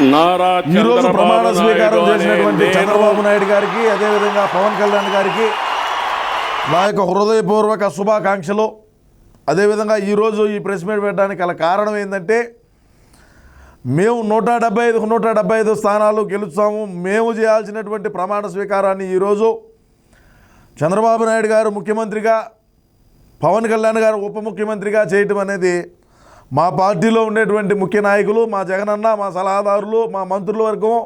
నారా ఈరోజు ప్రమాణ స్వీకారం చేసినటువంటి చంద్రబాబు నాయుడు గారికి అదేవిధంగా పవన్ కళ్యాణ్ గారికి నా యొక్క హృదయపూర్వక శుభాకాంక్షలు. అదేవిధంగా ఈరోజు ఈ ప్రెస్ మీట్ పెట్టడానికి గల కారణం ఏంటంటే మేము నూట డెబ్బై ఐదు నూట డెబ్బై ఐదు స్థానాలు గెలుస్తాము. మేము చేయాల్సినటువంటి ప్రమాణ స్వీకారాన్ని ఈరోజు చంద్రబాబు నాయుడు గారు ముఖ్యమంత్రిగా పవన్ కళ్యాణ్ గారు ఉప ముఖ్యమంత్రిగా చేయటం అనేది మా పార్టీలో ఉండేటువంటి ముఖ్య నాయకులు మా జగనన్న మా సలహాదారులు మా మంత్రుల వర్గం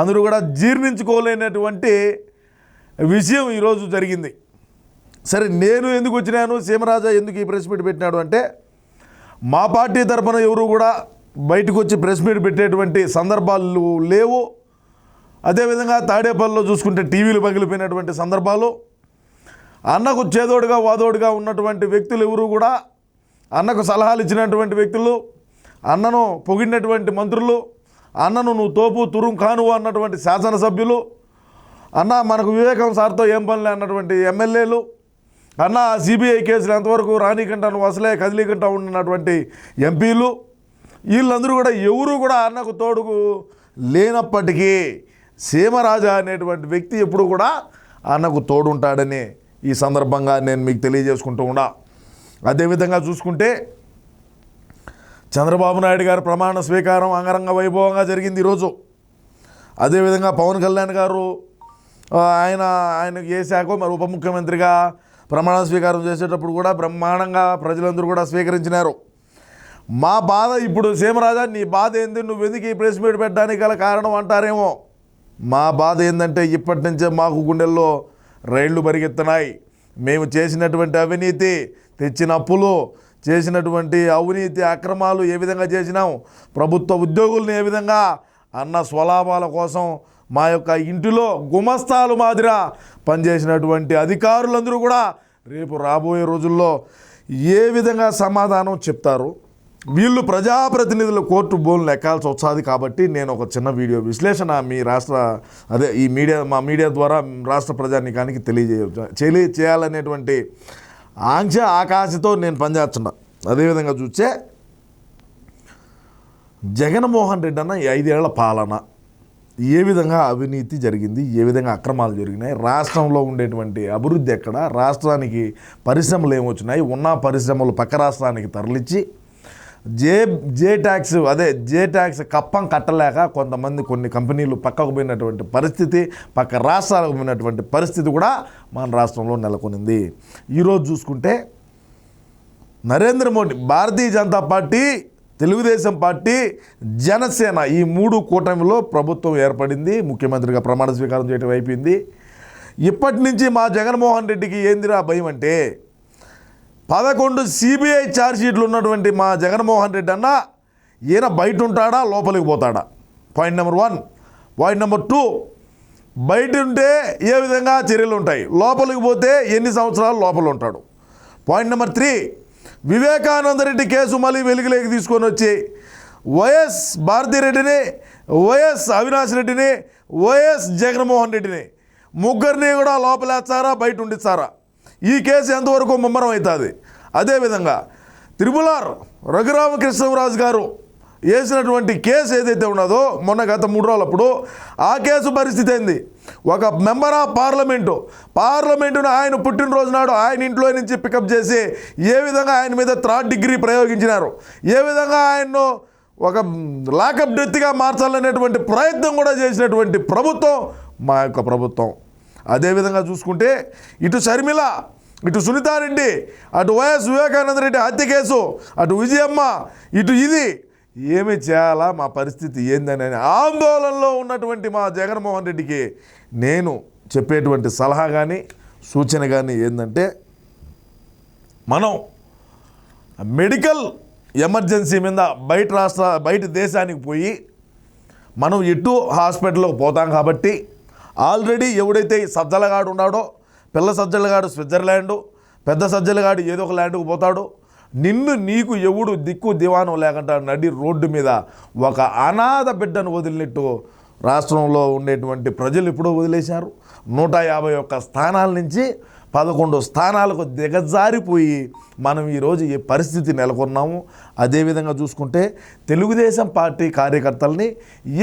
అందరూ కూడా జీర్ణించుకోలేనటువంటి విషయం ఈరోజు జరిగింది. సరే నేను ఎందుకు వచ్చినాను? సీమరాజా ఎందుకు ఈ ప్రెస్ మీట్ పెట్టినాడు అంటే మా పార్టీ తరఫున ఎవరు కూడా బయటకు వచ్చి ప్రెస్ మీట్ పెట్టేటువంటి సందర్భాలు లేవు. అదేవిధంగా తాడేపల్లిలో చూసుకుంటే టీవీలు పగిలిపోయినటువంటి సందర్భాలు. అన్నకు చేదోడుగా వాదోడుగా ఉన్నటువంటి వ్యక్తులు ఎవరు కూడా అన్నకు సలహాలు ఇచ్చినటువంటి వ్యక్తులు అన్నను పొగిడినటువంటి మంత్రులు అన్నను నువ్వు తోపు తురుం కాను అన్నటువంటి శాసనసభ్యులు అన్న మనకు వివేకం సార్తో ఏం పనిలే అన్నటువంటి ఎమ్మెల్యేలు అన్న సిబిఐ కేసులు ఎంతవరకు రానికంటా నువ్వు అసలే కదిలీకంటా ఉన్నటువంటి ఎంపీలు వీళ్ళందరూ కూడా ఎవరు కూడా అన్నకు తోడుకు లేనప్పటికీ సీమరాజా అనేటువంటి వ్యక్తి ఎప్పుడు కూడా అన్నకు తోడుంటాడని ఈ సందర్భంగా నేను మీకు తెలియజేసుకుంటూ ఉన్నా. అదేవిధంగా చూసుకుంటే చంద్రబాబు నాయుడు గారి ప్రమాణ స్వీకారం అంగరంగ వైభవంగా జరిగింది ఈరోజు. అదేవిధంగా పవన్ కళ్యాణ్ గారు ఆయన ఆయన ఆయనకు ఏ శాఖ మరి ఉప ముఖ్యమంత్రిగా ప్రమాణ స్వీకారం చేసేటప్పుడు కూడా బ్రహ్మాండంగా ప్రజలందరూ కూడా స్వీకరించినారు. మా బాధ ఇప్పుడు సీమరాజా నీ బాధ ఏంది? నువ్వు ఎందుకు ఈ ప్రెస్ మీట్ పెట్టడానికి గల కారణం అంటారేమో? మా బాధ ఏంటంటే ఇప్పటి నుంచే మాకు గుండెల్లో రైళ్ళు పరిగెత్తున్నాయి మేము చేసినటువంటి అవినీతి తెచ్చిన అప్పులు చేసినటువంటి అవినీతి అక్రమాలు ఏ విధంగా చేసినాం ప్రభుత్వ ఉద్యోగుల్ని ఏ విధంగా అన్న స్వలాభాల కోసం మా యొక్క ఇంటిలో గుమస్తాలు మాదిరా పనిచేసినటువంటి అధికారులందరూ కూడా రేపు రాబోయే రోజుల్లో ఏ విధంగా సమాధానం చెప్తారు? వీళ్ళు ప్రజాప్రతినిధుల కోర్టు బోల్ని ఎక్కాల్సి వస్తుంది కాబట్టి నేను ఒక చిన్న వీడియో విశ్లేషణ మీ రాష్ట్ర అదే ఈ మీడియా మా మీడియా ద్వారా రాష్ట్ర ప్రజానికానికి తెలియజేయ చేయాలనేటువంటి ఆంక్ష ఆకాశతో నేను పనిచేస్తున్నా. అదేవిధంగా చూస్తే జగన్మోహన్ రెడ్డి అన్న ఈ ఐదేళ్ళ పాలన ఏ విధంగా అవినీతి జరిగింది ఏ విధంగా అక్రమాలు జరిగినాయి రాష్ట్రంలో ఉండేటువంటి అభివృద్ధి ఎక్కడ రాష్ట్రానికి పరిశ్రమలు ఏమొచ్చినాయి ఉన్న పరిశ్రమలు పక్క రాష్ట్రానికి తరలించి జే జే ట్యాక్స్ అదే జే ట్యాక్స్ కప్పం కట్టలేక కొంతమంది కొన్ని కంపెనీలు పక్కకు పోయినటువంటి పరిస్థితి పక్క రాష్ట్రాలకు పోయినటువంటి పరిస్థితి కూడా మన రాష్ట్రంలో నెలకొనింది. ఈరోజు చూసుకుంటే నరేంద్ర మోడీ భారతీయ జనతా పార్టీ తెలుగుదేశం పార్టీ జనసేన ఈ మూడు కూటమిలో ప్రభుత్వం ఏర్పడింది ముఖ్యమంత్రిగా ప్రమాణ స్వీకారం చేయడం అయిపోయింది. ఇప్పటి నుంచి మా జగన్మోహన్ రెడ్డికి ఏందిరా భయం అంటే పదకొండు సిబిఐ ఛార్జ్షీట్లు ఉన్నటువంటి మా జగన్మోహన్ రెడ్డి అన్న ఈయన బయట ఉంటాడా లోపలికి పోతాడా? Point number one point number two బయట ఉంటే ఏ విధంగా చర్యలు ఉంటాయి? లోపలికి పోతే ఎన్ని సంవత్సరాలు లోపల ఉంటాడు? Point number three Vivekananda Reddy case మళ్ళీ వెలుగులోకి తీసుకొని వచ్చి వైఎస్ భారతిరెడ్డిని వైఎస్ అవినాష్ రెడ్డిని వైఎస్ జగన్మోహన్ రెడ్డిని ముగ్గురిని కూడా లోపలేస్తారా బయట ఉండిస్తారా ఈ కేసు ఎంతవరకు ముమ్మరం అవుతుంది అదేవిధంగా త్రిపులార్ రఘురామకృష్ణరాజు గారు వేసినటువంటి కేసు ఏదైతే ఉన్నదో మొన్న గత మూడు రోజులప్పుడు ఆ కేసు పరిస్థితి ఏంది? ఒక మెంబర్ ఆఫ్ పార్లమెంటు పార్లమెంటును ఆయన పుట్టినరోజు నాడు ఆయన ఇంట్లో నుంచి పికప్ చేసి ఏ విధంగా ఆయన మీద థర్డ్ డిగ్రీ ప్రయోగించినారు? ఏ విధంగా ఆయన్ను ఒక లాకప్ డెత్గా మార్చాలనేటువంటి ప్రయత్నం కూడా చేసినటువంటి ప్రభుత్వం మా యొక్క ప్రభుత్వం. అదేవిధంగా చూసుకుంటే ఇటు షర్మిల ఇటు సునీతారెడ్డి అటు వైఎస్ వివేకానంద రెడ్డి హత్య కేసు అటు విజయమ్మ ఇటు ఇది. ఏమి చేయాలా? మా పరిస్థితి ఏందని ఆందోళనలో ఉన్నటువంటి మా జగన్మోహన్ రెడ్డికి నేను చెప్పేటువంటి సలహా కానీ సూచన కానీ ఏంటంటే మనం మెడికల్ ఎమర్జెన్సీ మీద బయట రాష్ట్ర బయట దేశానికి పోయి మనం ఎటు హాస్పిటల్లోకి పోతాం కాబట్టి ఆల్రెడీ ఎవడైతే సజ్జలగాడు ఉన్నాడో పిల్ల సజ్జలగాడు స్విట్జర్లాండు పెద్ద సజ్జలగాడు ఏదో ఒక ల్యాండ్కు పోతాడు నిన్ను నీకు ఎవడు దిక్కు దివానం లేకుండా నడి రోడ్డు మీద ఒక అనాథ బిడ్డను వదిలినట్టు రాష్ట్రంలో ఉండేటువంటి ప్రజలు ఇప్పుడు వదిలేశారు. నూట యాభై ఒక్క స్థానాల నుంచి పదకొండు స్థానాలకు దిగజారిపోయి మనం ఈరోజు ఈ పరిస్థితి నెలకొన్నాము. అదేవిధంగా చూసుకుంటే తెలుగుదేశం పార్టీ కార్యకర్తల్ని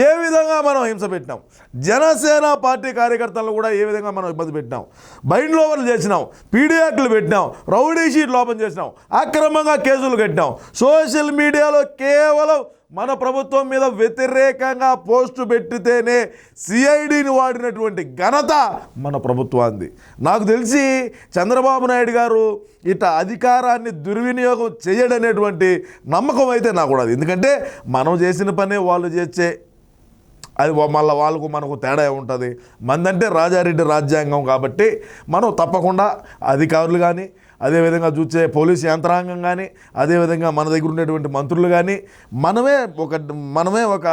ఏ విధంగా మనం హింస పెట్టినాం? జనసేన పార్టీ కార్యకర్తలను కూడా ఏ విధంగా మనం ఇబ్బంది పెట్టినాం? బైండ్ లోపలు చేసినాం పీడియాక్లు పెట్టినాం రౌడీ షీట్లు ఓపెన్ చేసినాం అక్రమంగా కేసులు కట్టినాం. సోషల్ మీడియాలో కేవలం మన ప్రభుత్వం మీద వ్యతిరేకంగా పోస్టు పెట్టితేనే సిఐడిని వాడినటువంటి ఘనత మన ప్రభుత్వాన్ని నాకు తెలిసి చంద్రబాబు నాయుడు గారు ఇట అధికారాన్ని దుర్వినియోగం చేయడనేటువంటి నమ్మకం అయితే నాకు కూడా ఎందుకంటే మనం చేసిన పనే వాళ్ళు చేసే అది మళ్ళీ వాళ్ళకు మనకు తేడా ఉంటుంది మందంటే రాజారెడ్డి రాజ్యాంగం కాబట్టి మనం తప్పకుండా అధికారులు కానీ అదేవిధంగా చూసే పోలీస్ యంత్రాంగం కానీ అదేవిధంగా మన దగ్గర ఉండేటువంటి మంత్రులు కానీ మనమే ఒక మనమే ఒక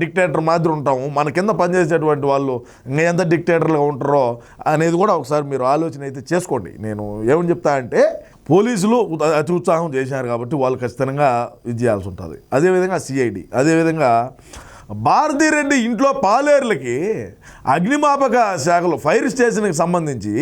డిక్టేటర్ మాదిరి ఉంటాము. మన కింద పనిచేసేటువంటి వాళ్ళు ఇంకా ఎంత డిక్టేటర్లుగా ఉంటారో అనేది కూడా ఒకసారి మీరు ఆలోచన అయితే చేసుకోండి. నేను ఏమని చెప్తా అంటే పోలీసులు అతి ఉత్సాహం చేశారు కాబట్టి వాళ్ళు ఖచ్చితంగా ఇది చేయాల్సి ఉంటుంది. అదేవిధంగా సిఐడి అదేవిధంగా భారతీరెడ్డి ఇంట్లో పాలేర్లకి అగ్నిమాపక శాఖలో ఫైర్ స్టేషన్కి సంబంధించి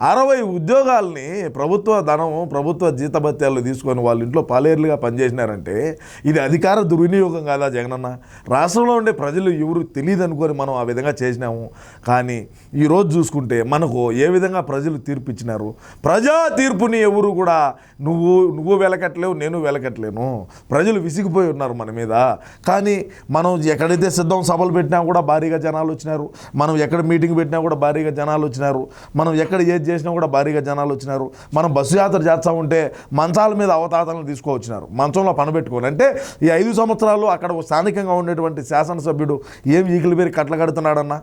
అరవై ఉద్యోగాల్ని ప్రభుత్వ ధనం ప్రభుత్వ జీతభత్యాలు తీసుకొని వాళ్ళ ఇంట్లో పాలేర్లుగా పనిచేసినారంటే ఇది అధికార దుర్వినియోగం కాదా జగనన్న? రాష్ట్రంలో ఉండే ప్రజలు ఎవరు తెలియదు అనుకొని మనం ఆ విధంగా చేసినాము. కానీ ఈరోజు చూసుకుంటే మనకు ఏ విధంగా ప్రజలు తీర్పు ఇచ్చినారు? ప్రజా తీర్పుని ఎవరు కూడా నువ్వు నువ్వు వెలకట్లేవు నేను వెలకట్లేను ప్రజలు విసిగిపోయి ఉన్నారు మన మీద. కానీ మనం ఎక్కడైతే సిద్ధం సభలు పెట్టినా కూడా భారీగా జనాలు వచ్చినారు మనం ఎక్కడ మీటింగ్ పెట్టినా కూడా భారీగా జనాలు వచ్చినారు మనం ఎక్కడ ఏది చేసినా కూడా భారీగా జనాలు వచ్చినారు మనం బస్సు యాత్ర చేస్తూ ఉంటే మంచాల మీద అవతాతలను తీసుకువచ్చినారు మంచంలో పనబెట్టుకొని అంటే ఈ ఐదు సంవత్సరాలు అక్కడ స్థానికంగా ఉండేటువంటి శాసనసభ్యుడు ఏం ఈకిలి పేరు కట్ల కడుతున్నాడన్నా?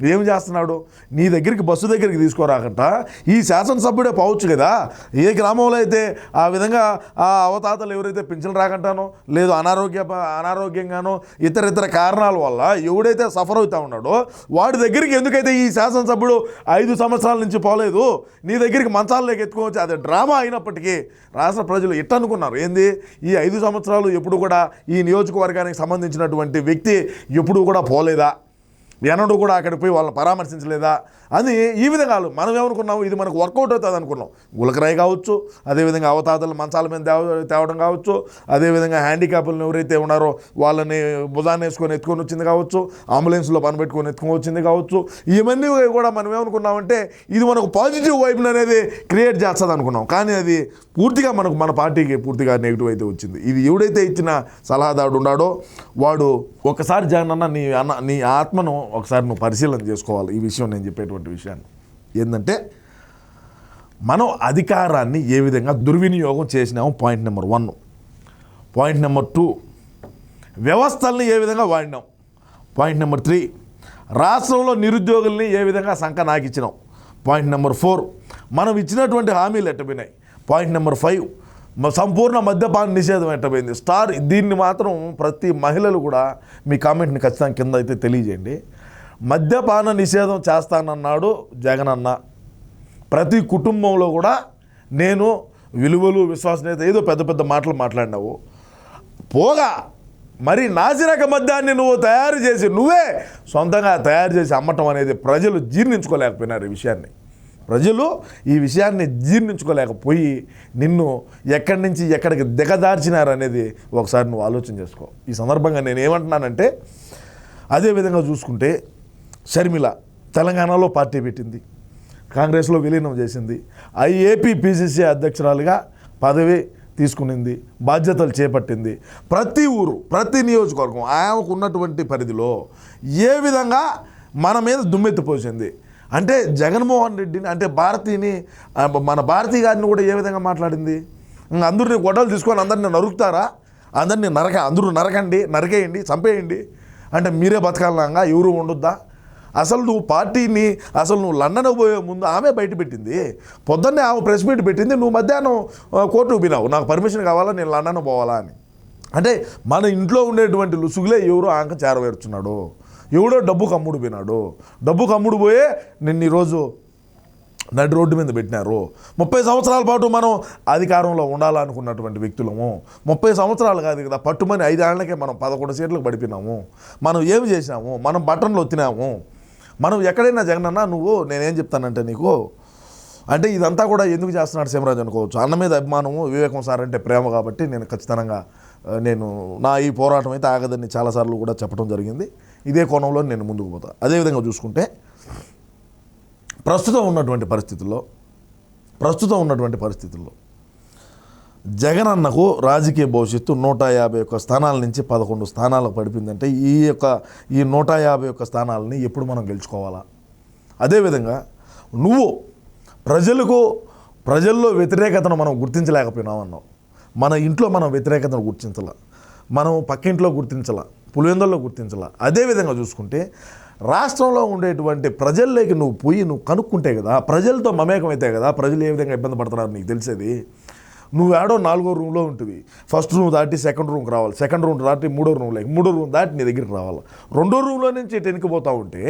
ఏం చేస్తున్నాడు? నీ దగ్గరికి బస్సు దగ్గరికి తీసుకోరాకంట. ఈ శాసనసభ్యుడే పోవచ్చు కదా? ఏ గ్రామంలో అయితే ఆ విధంగా ఆ అవతాతలు ఎవరైతే పింఛన్ రాకంటానో లేదు అనారోగ్య అనారోగ్యంగానో ఇతర ఇతర కారణాల వల్ల ఎవడైతే సఫర్ అవుతా ఉన్నాడో వాడి దగ్గరికి ఎందుకైతే ఈ శాసనసభ్యుడు ఐదు సంవత్సరాల నుంచి పోలేదు నీ దగ్గరికి మంచాలలోకి ఎత్తుకోవచ్చు అది డ్రామా అయినప్పటికీ రాష్ట్ర ప్రజలు ఇట్టనుకున్నారు. ఏంది? ఈ ఐదు సంవత్సరాలు ఎప్పుడు కూడా ఈ నియోజకవర్గానికి సంబంధించినటువంటి వ్యక్తి ఎప్పుడు కూడా పోలేదా? ఎన్నడూ కూడా అక్కడికి పోయి వాళ్ళని పరామర్శించలేదా అని ఈ విధంగా మనం ఏమనుకున్నాము? ఇది మనకు వర్కౌట్ అవుతుంది అనుకున్నాం. గులకరాయి కావచ్చు అదేవిధంగా అవతాతలు మంచాల మీద తేవ- తేవడం కావచ్చు అదేవిధంగా హ్యాండిక్యాప్లను ఎవరైతే ఉన్నారో వాళ్ళని భుజాన్ని వేసుకొని ఎత్తుకొని వచ్చింది కావచ్చు అంబులెన్స్లో పని పెట్టుకొని ఎత్తుకొని వచ్చింది కావచ్చు ఇవన్నీ కూడా మనం ఏమనుకున్నామంటే ఇది మనకు పాజిటివ్ వైపులు అనేది క్రియేట్ చేస్తుంది అనుకున్నాం. కానీ అది పూర్తిగా మనకు మన పార్టీకి పూర్తిగా నెగిటివ్ అయితే వచ్చింది. ఇది ఎవడైతే ఇచ్చిన సలహాదారుడు ఉన్నాడో వాడు ఒకసారి జగన్ అన్న నీ అన్న నీ ఆత్మను ఒకసారి నువ్వు పరిశీలన చేసుకోవాలి ఈ విషయం నేను చెప్పేటువంటి విషయాన్ని. ఏంటంటే మనం అధికారాన్ని ఏ విధంగా దుర్వినియోగం చేసినాము point number one point number two వ్యవస్థల్ని ఏ విధంగా వాడినాం? పాయింట్ నెంబర్ త్రీ రాష్ట్రంలో నిరుద్యోగుల్ని ఏ విధంగా సంఖ నాకిచ్చినాం పాయింట్ నెంబర్ ఫోర్ మనం ఇచ్చినటువంటి హామీలు ఎట్టబినాయి పాయింట్ నెంబర్ ఫైవ్ సంపూర్ణ మద్యపాన నిషేధం ఎట్టబోయింది. స్టార్ దీన్ని మాత్రం ప్రతి మహిళలు కూడా మీ కామెంట్ని ఖచ్చితంగా కింద అయితే తెలియజేయండి. మద్యపాన నిషేధం చేస్తానన్నాడు జగన్ అన్న. ప్రతి కుటుంబంలో కూడా నేను విలువలు విశ్వసనీయత ఏదో పెద్ద పెద్ద మాటలు మాట్లాడినావు. పోగా మరి నాసిరక మద్యాన్ని నువ్వు తయారు చేసి నువ్వే సొంతంగా తయారు చేసి అమ్మటం అనేది ప్రజలు జీర్ణించుకోలేకపోయినారు ఈ విషయాన్ని. ప్రజలు ఈ విషయాన్ని జీర్ణించుకోలేకపోయి నిన్ను ఎక్కడి నుంచి ఎక్కడికి దిగదార్చినారు అనేది ఒకసారి నువ్వు ఆలోచన చేసుకో. ఈ సందర్భంగా నేను ఏమంటున్నానంటే అదేవిధంగా చూసుకుంటే షర్మిల తెలంగాణలో పార్టీ పెట్టింది కాంగ్రెస్లో విలీనం చేసింది ఐఏపీ పీసీసీ పిసిసి అధ్యక్షురాలుగా పదవి తీసుకునింది బాధ్యతలు చేపట్టింది. ప్రతి ఊరు ప్రతి నియోజకవర్గం ఆమెకు ఉన్నటువంటి పరిధిలో ఏ విధంగా మన మీద దుమ్మెత్తిపోసింది? అంటే జగన్మోహన్ రెడ్డిని అంటే భారతీని మన భారతీ గారిని కూడా ఏ విధంగా మాట్లాడింది? అందరిని గొడవలు తీసుకొని అందరిని నరుకుతారా? అందరిని నరక అందరూ నరకండి నరకేయండి చంపేయండి. అంటే మీరే బతకాలనంగా ఎవరు ఉండొద్దా? అసలు నువ్వు పార్టీని అసలు నువ్వు లండన్ పోయే ముందు ఆమె బయట పెట్టింది. పొద్దున్నే ఆమె ప్రెస్ మీట్ పెట్టింది నువ్వు మధ్యాహ్నం ఆ, కోర్టుకు పోయినావు. నాకు పర్మిషన్ కావాలా నేను లండన్ పోవాలా అని. అంటే మన ఇంట్లో ఉండేటువంటి లుసుగులే ఎవరు ఆంక చేరవేరుచున్నాడు? ఎవడో డబ్బు కమ్ముడు పోయినాడు. డబ్బు కమ్ముడు పోయే నిన్న ఈరోజు నడి రోడ్డు మీద పెట్టినారు. ముప్పై సంవత్సరాల పాటు మనం అధికారంలో ఉండాలనుకున్నటువంటి వ్యక్తులము. ముప్పై సంవత్సరాలు కాదు కదా పట్టుమని ఐదేళ్ళకే మనం పదకొండు సీట్లకు పడిపోయినాము. మనం ఏమి చేసినాము? మనం బటన్లు ఒత్తినాము. మనం ఎక్కడైనా జగనన్న నువ్వు నేనేం చెప్తానంటే నీకు అంటే ఇదంతా కూడా ఎందుకు చేస్తున్నాడు సీమరాజు అనుకోవచ్చు. అన్న మీద అభిమానము వివేకం సార్ అంటే ప్రేమ కాబట్టి నేను ఖచ్చితంగా నేను నా ఈ పోరాటం అయితే ఆగదని చాలాసార్లు కూడా చెప్పడం జరిగింది. ఇదే కోణంలో నేను ముందుకు పోతాను అదేవిధంగా చూసుకుంటే ప్రస్తుతం ఉన్నటువంటి పరిస్థితుల్లో ప్రస్తుతం ఉన్నటువంటి పరిస్థితుల్లో జగన్ అన్నకు రాజకీయ భవిష్యత్తు నూట యాభై ఒక్క స్థానాల నుంచి పదకొండు స్థానాలకు పడిపోయిందంటే ఈ యొక్క ఈ నూట యాభై ఒక్క స్థానాలని ఎప్పుడు మనం గెలుచుకోవాలా? అదేవిధంగా నువ్వు ప్రజలకు ప్రజల్లో వ్యతిరేకతను మనం గుర్తించలేకపోయినావు అన్నావు. మన ఇంట్లో మనం వ్యతిరేకతను గుర్తించాల. మనం పక్కింట్లో గుర్తించాల. పులివెందుల్లో గుర్తించాల. అదేవిధంగా చూసుకుంటే రాష్ట్రంలో ఉండేటువంటి ప్రజల్లోకి నువ్వు పోయి నువ్వు కనుక్కుంటే కదా ప్రజలతో మమేకమైతే కదా ప్రజలు ఏ విధంగా ఇబ్బంది పడుతున్నారు నీకు తెలిసేది? నువ్వు నాలుగో రూమ్లో ఉంటుంది ఫస్ట్ రూమ్ దాటి సెకండ్ రూమ్కి రావాలి. సెకండ్ రూమ్ దాటి మూడో రూమ్లోకి మూడో రూమ్ దాటి నీ దగ్గరికి రావాలి. రెండో రూమ్లో నుంచి ఇటు పోతా ఉంటే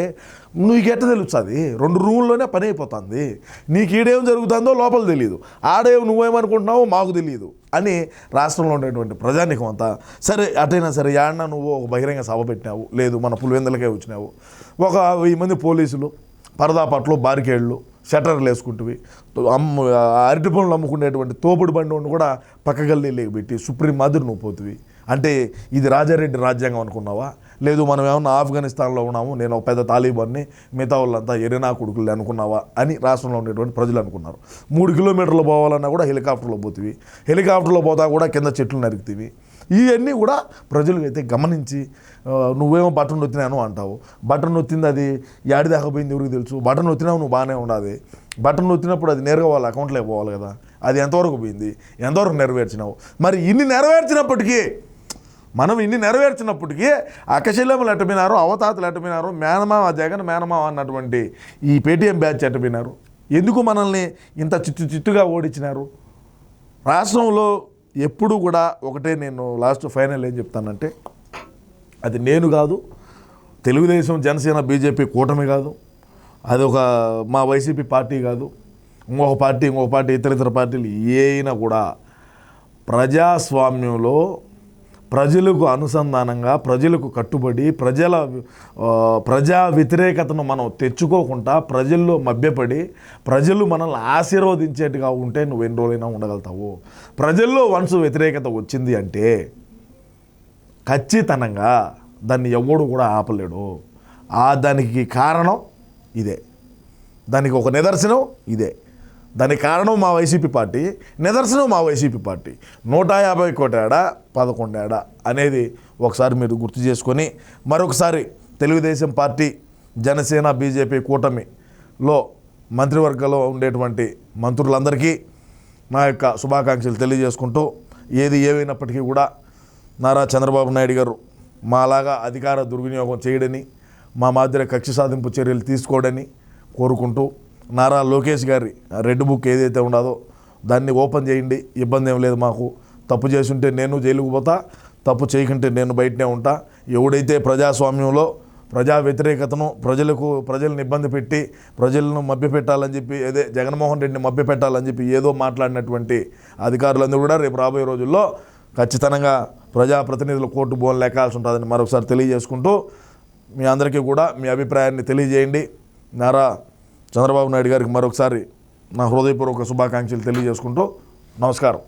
నీకు ఎట్ట తెలుస్తుంది? రెండు రూమ్లోనే పని అయిపోతుంది. నీకు ఈడేం జరుగుతుందో లోపల తెలియదు ఆడేం నువ్వేమనుకుంటున్నావో మాకు తెలియదు అని రాష్ట్రంలో ఉండేటువంటి ప్రజానికం అంతా సరే అటైనా సరే యాడన్నా నువ్వు ఒక బహిరంగ సభ పెట్టినావు లేదు మన పులివెందులకే వచ్చినావు. ఒక వెయ్యి మంది పోలీసులు పరదాపట్లు బారికేళ్ళు షట్టర్లు వేసుకుంటువి. అమ్మ అరటి పనులు అమ్ముకునేటువంటి తోపుడు బండి కూడా పక్క గల్లీలోకి పెట్టి సుప్రీం మాదిరి నువ్వు పోతువి. అంటే ఇది రాజారెడ్డి రాజ్యాంగం అనుకున్నావా? లేదు మనం ఏమన్నా ఆఫ్ఘనిస్తాన్లో ఉన్నాము నేను ఒక పెద్ద తాలిబాన్ని మిగతా వాళ్ళంతా ఎరినా కొడుకులు అనుకున్నావా అని రాష్ట్రంలో ఉండేటువంటి ప్రజలు అనుకున్నారు. మూడు కిలోమీటర్లు పోవాలన్నా కూడా హెలికాప్టర్లో పోతివి. హెలికాప్టర్లో పోతా కూడా కింద చెట్లు నరికితివి. ఇవన్నీ కూడా ప్రజలు అయితే గమనించి నువ్వేమో బటన్ నొత్తినాను అంటావు. బటన్ నొత్తింది అది యాడి దాకా పోయింది ఎవరికి తెలుసు? బటన్ నొత్తినావు నువ్వు బాగానే ఉండాలి. బటన్ నొత్తినప్పుడు అది నేరుగా వాళ్ళ అకౌంట్లోకి పోవాలి కదా. అది ఎంతవరకు పోయింది? ఎంతవరకు నెరవేర్చినావు? మరి ఇన్ని నెరవేర్చినప్పటికీ మనం ఇన్ని నెరవేర్చినప్పటికీ అకశల్యములు ఎట్టపోయినారు అవతాతలు ఎట్టపోయినారు మేనమావ జగన్ మేనమావ అన్నటువంటి ఈ పేటీఎం బ్యాచ్ ఎట్టపోయినారు ఎందుకు మనల్ని ఇంత చిత్తు చిత్తుగా ఓడించినారు? రాష్ట్రంలో ఎప్పుడు కూడా ఒకటే నేను లాస్ట్ ఫైనల్ ఏం చెప్తానంటే అది నేను కాదు తెలుగుదేశం జనసేన బీజేపీ కూటమి కాదు అది ఒక మా వైసీపీ పార్టీ కాదు ఇంకొక పార్టీ ఇంకొక పార్టీ ఇతర ఇతర పార్టీలు ఏ అయినా కూడా ప్రజాస్వామ్యంలో ప్రజలకు అనుసంధానంగా ప్రజలకు కట్టుబడి ప్రజల ప్రజా వ్యతిరేకతను మనం తెచ్చుకోకుండా ప్రజల్లో మభ్యపడి ప్రజలు మనల్ని ఆశీర్వదించేట్టుగా ఉంటే నువ్వు ఎన్ని రోజులైనా ఉండగలుగుతావు. ప్రజల్లో వన్స్ వ్యతిరేకత వచ్చింది అంటే ఖచ్చితంగా దాన్ని ఎవడు కూడా ఆపలేడు. ఆ దానికి కారణం ఇదే. దానికి ఒక నిదర్శనం ఇదే. దానికి కారణం మా వైసీపీ పార్టీ నిదర్శనం మా వైసీపీ పార్టీ. నూట యాభై కోటాడా పదకొండేడా అనేది ఒకసారి మీరు గుర్తు చేసుకొని మరొకసారి తెలుగుదేశం పార్టీ జనసేన బీజేపీ కూటమిలో మంత్రివర్గంలో ఉండేటువంటి మంత్రులందరికీ నా యొక్క శుభాకాంక్షలు తెలియజేసుకుంటూ ఏది ఏమైనప్పటికీ కూడా నారా చంద్రబాబు నాయుడు గారు మాలాగా అధికార దుర్వినియోగం చేయడని మా మాదిరి కక్ష సాధింపు చర్యలు తీసుకోడని కోరుకుంటూ నారా లోకేష్ గారి రెడ్ బుక్ ఏదైతే ఉండదో దాన్ని ఓపెన్ చేయండి ఇబ్బంది ఏం లేదు మాకు. తప్పు చేసుంటే నేను జైలుకు పోతా తప్పు చేయకుంటే నేను బయటనే ఉంటా. ఎవడైతే ప్రజాస్వామ్యంలో ప్రజా వ్యతిరేకతను ప్రజలకు ప్రజలను ఇబ్బంది పెట్టి ప్రజలను మభ్యపెట్టాలని చెప్పి అదే జగన్మోహన్ రెడ్డిని మభ్యపెట్టాలని చెప్పి ఏదో మాట్లాడినటువంటి అధికారులందరూ కూడా రేపు రాబోయే రోజుల్లో ఖచ్చితంగా ప్రజాప్రతినిధుల కోర్టు బోన్ లెక్కాల్సి ఉంటుందని మరొకసారి తెలియజేసుకుంటూ మీ అందరికీ కూడా మీ అభిప్రాయాన్ని తెలియజేయండి. నారా చంద్రబాబు నాయుడు గారికి మరొకసారి నా హృదయపూర్వక శుభాకాంక్షలు తెలియజేసుకుంటూ నమస్కారం.